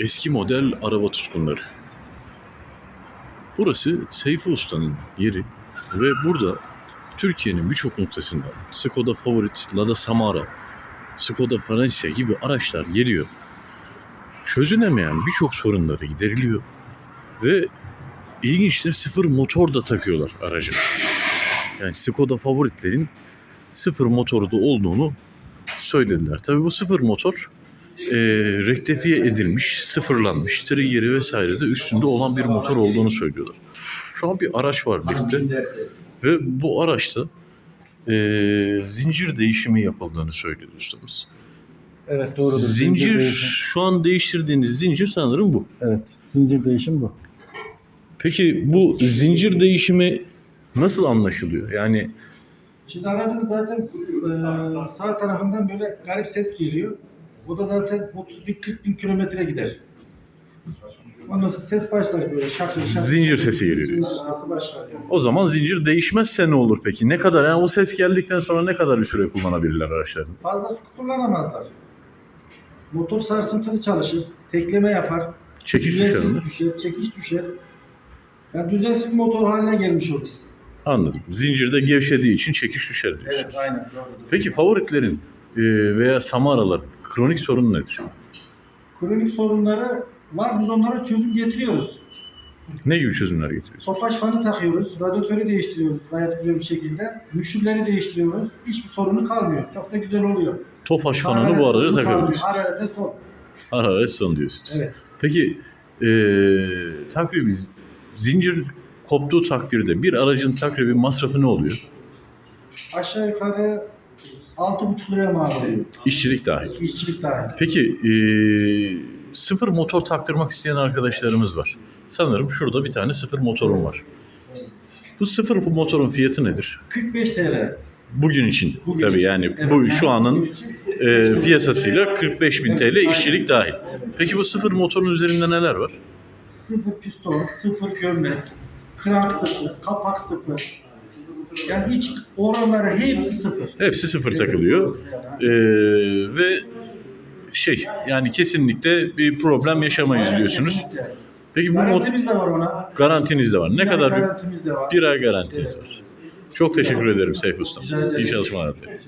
Eski model araba tutkunları. Burası Seyfi Usta'nın yeri ve burada Türkiye'nin birçok noktasından Skoda Favorit, Lada Samara, Skoda Felicia gibi araçlar geliyor. Çözülemeyen birçok sorunları gideriliyor ve ilginçtir sıfır motor da takıyorlar araca. Yani Skoda Favoritlerin sıfır motoru da olduğunu söylediler. Tabii bu sıfır motor e, rektifiye edilmiş, sıfırlanmış, triggeri vesaire de üstünde olan bir motor olduğunu söylüyorlar. Şu an bir araç var lifte ve bu araçta e, zincir değişimi yapıldığını söylüyor ustamız. Evet doğrudur. Zincir, değişim. şu an değiştirdiğiniz zincir sanırım bu. Evet. Zincir değişim bu. Peki bu zincir değişimi nasıl anlaşılıyor? Yani Şimdi aracın zaten e, sağ tarafından böyle garip ses geliyor. O da zaten 30 bin 40 bin kilometre gider. Ondan sonra ses başlar böyle şakır şakır. Zincir sesi geliyor diyorsun. sesi başlar. yani. o zaman zincir değişmezse ne olur peki? Ne kadar yani o ses geldikten sonra ne kadar bir süre kullanabilirler araçlarını? Fazla kullanamazlar. Motor sarsıntılı çalışır, tekleme yapar. Çekiş düzensiz düşer mi? düşer, çekiş düşer. Yani düzensiz bir motor haline gelmiş olur. Anladım. Zincirde gevşediği için çekiş düşer diyorsunuz. Evet, aynen. Doğrudur. Peki favoritlerin e, veya Samara'ların kronik sorunu nedir? Kronik sorunları var, biz onlara çözüm getiriyoruz. Ne gibi çözümler getiriyorsunuz? Tofaş fanı takıyoruz, radyatörü değiştiriyoruz gayet güzel bir şekilde. Müşürleri değiştiriyoruz. Hiçbir sorunu kalmıyor. Çok da güzel oluyor. Tofaş fanını bu araca takabiliyoruz. Hararete son. Hararet son diyorsunuz. Evet. Peki e, takribi zincir koptuğu takdirde bir aracın takribi masrafı ne oluyor? Aşağı yukarı 6,5 liraya mal oluyor. İşçilik dahil. İşçilik dahil. Peki e, sıfır motor taktırmak isteyen arkadaşlarımız var. Sanırım şurada bir tane sıfır motorum var. Bu sıfır motorun fiyatı nedir? 45 TL. Bugün için Bugün tabii için. yani Evet, bu şu anın e, piyasasıyla 45.000 TL işçilik dahil. Peki bu sıfır motorun üzerinde neler var? Sıfır piston, sıfır gömlek, krank sıfır, kapak sıfır. Yani iç oranları hepsi sıfır. Hepsi sıfır takılıyor. E, ve şey yani kesinlikle bir problem yaşamayız diyorsunuz. Kesinlikle. Peki bu Garantimiz de var ona. garantiniz de var. Ne Bir kadar bir, garantimiz de var. bir ay garantiniz var. Çok teşekkür ederim Seyf Usta. İyi çalışmalar dilerim.